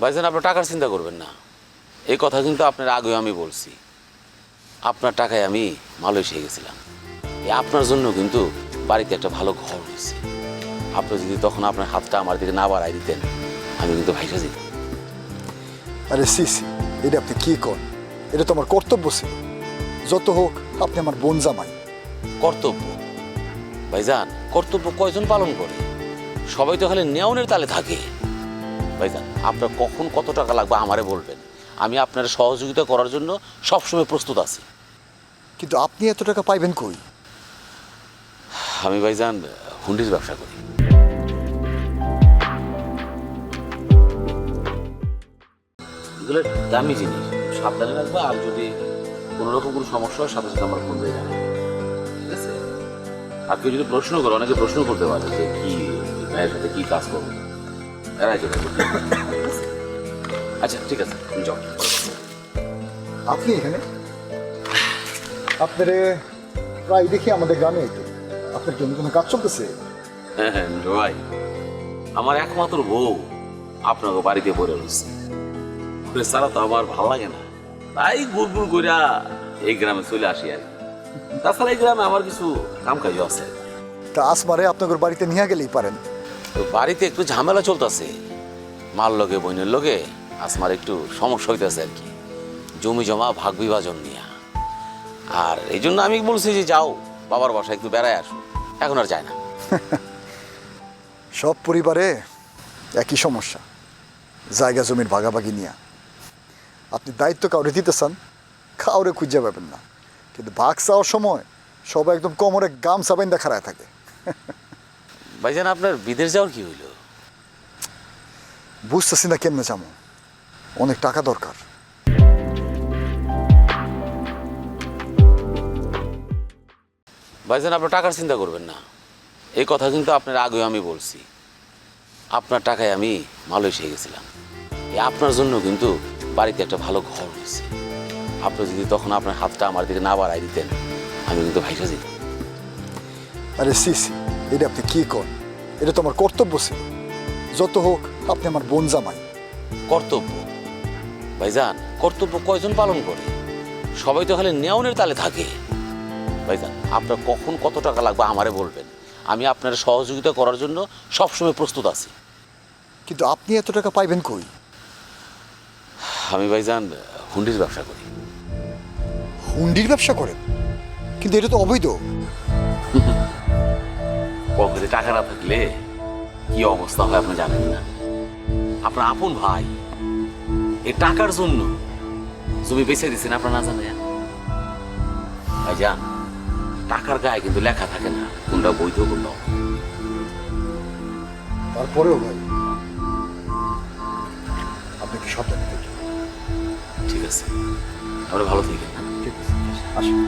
ভাইজান আপনার টাকার চিন্তা করবেন না। এই কথা কিন্তু আপনার আগেও আমি বলছি। আপনার টাকায় আমি মালয়েশিয়া গেছিলাম। এই আপনার জন্য কিন্তু বাড়িতে একটা ভালো ঘর হয়েছে। আপনি যদি তখন আপনার হাতটা আমার দিকে না বাড়াই দিতেন আমি কিন্তু ভাইসা যেতাম। আরে সিসি এটা আপনি কি কর এটা তো আমার কর্তব্য ছিল। যত হোক আপনি আমার বোন জামাই। কর্তব্য? ভাইজান কর্তব্য কয়জন পালন করে? সবাই তো খালি নেওনের তালে থাকে। ভাইজান আপনার কখন কত টাকা লাগবে আমারে বলবেন। আমি আপনার সহযোগিতা করার জন্য সবসময় প্রস্তুত আছি। কিন্তু আপনি এত টাকা পাইবেন কই? আমি ভাইজান হুন্ডির ব্যবসা করি। এগুলো দামি জিনিস সাবধানে রাখব আর যদি কোনো রকম কোনো সমস্যা হয় সাথে সাথে আমার ফোন দিয়ে জানাব ঠিক আছে? আর কেউ যদি প্রশ্ন করে অনেকে প্রশ্ন করতে পারে যে কি ভাইয়ের সাথে কি কাজ করব? থাকবে। আচ্ছা ঠিক আছে। যাও। আপনি এখানে? আপনার প্রায় দেখি আমাদের গ্রামে আপনার জন্য কোনো কাজ চলতেছে? হ্যাঁ হ্যাঁ ভাই। আমার একমাত্র বউ আপনাকে বাড়িতে পড়ে রয়েছে। ছাড়া তো আমার ভালো লাগে না। তাই গুড় কইরা এই গ্রামে চলে আসি আর তাছাড়া এই গ্রামে আমার কিছু কাম কাজ আছে। তা আসমারে আপনাদের বাড়িতে নিয়ে গেলেই পারেন। বাড়িতে একটু ঝামেলা চলতেছে। মার লোকে বইনের লোকে আসমার একটু সমস্যা হইতেছে আর কি। জমি জমা, ভাগ বিভাজন নিয়ে। আর এই জন্য আমি বলছি যে যাও, বাবার বাসায় একটু বেড়ায় আসো। এখন আর যায় না। সব পরিবারে একই সমস্যা। জায়গা জমির ভাগাভাগি নিয়ে। আপনি দায়িত্ব কাউরে দিতে চান, কাউরে খুঁজে পাবেন না। কিন্তু ভাগ চাওয়ার সময় সবাই একদম কোমরে গাম সাবেন দেখারায় থাকে। ভাইজান আপনার বিদেশ যাওয়ার কি হইল? বুঝতেছি না কেমনে যাব। অনেক টাকা দরকার। ভাইজান আপনার টাকার চিন্তা করবেন না। এই কথা কিন্তু আপনার আগেও আমি বলছি। আপনার টাকায় আমি মালয়েশিয়া গেছিলাম। আপনার জন্য কিন্তু বাড়িতে একটা ভালো ঘর হয়েছে। আপনি যদি তখন আপনার হাতটা আমার দিকে না বাড়াই দিতেন আমি কিন্তু ভাইসা যেতাম। আরে সিসি এটা আপনি কি কর? এটা তো আমার কর্তব্য ছিল। যত হোক আপনি আমার বোন জামাই। কর্তব্য? ভাইজান কর্তব্য কয়জন পালন করে? সবাই তো খালি নেওনের তালে থাকে। ভাইজান আপনার কখন কত টাকা লাগবে আমারে বলবেন। আমি আপনার সহযোগিতা করার জন্য সবসময় প্রস্তুত আছি। কিন্তু আপনি এত টাকা পাইবেন কই? আমি ভাইজান হুন্ডির ব্যবসা করি। হুন্ডির ব্যবসা করেন? কিন্তু এটা তো অবৈধ। পকেটে টাকা না থাকলে কি অবস্থা হয় আপনি জানেন না। আপনার আপন ভাই এই টাকার জন্য জমি বেছে দিচ্ছেন আপনার না জানেন? ভাইজান টাকার গায়ে কিন্তু লেখা থাকে না কোনটা বৈধ কোনটা তারপরেও ভাই আপনি কি সাবধানে থাকবেন? ঠিক আছে। আমরা ভালো থাকেন। ঠিক আছে আসুন।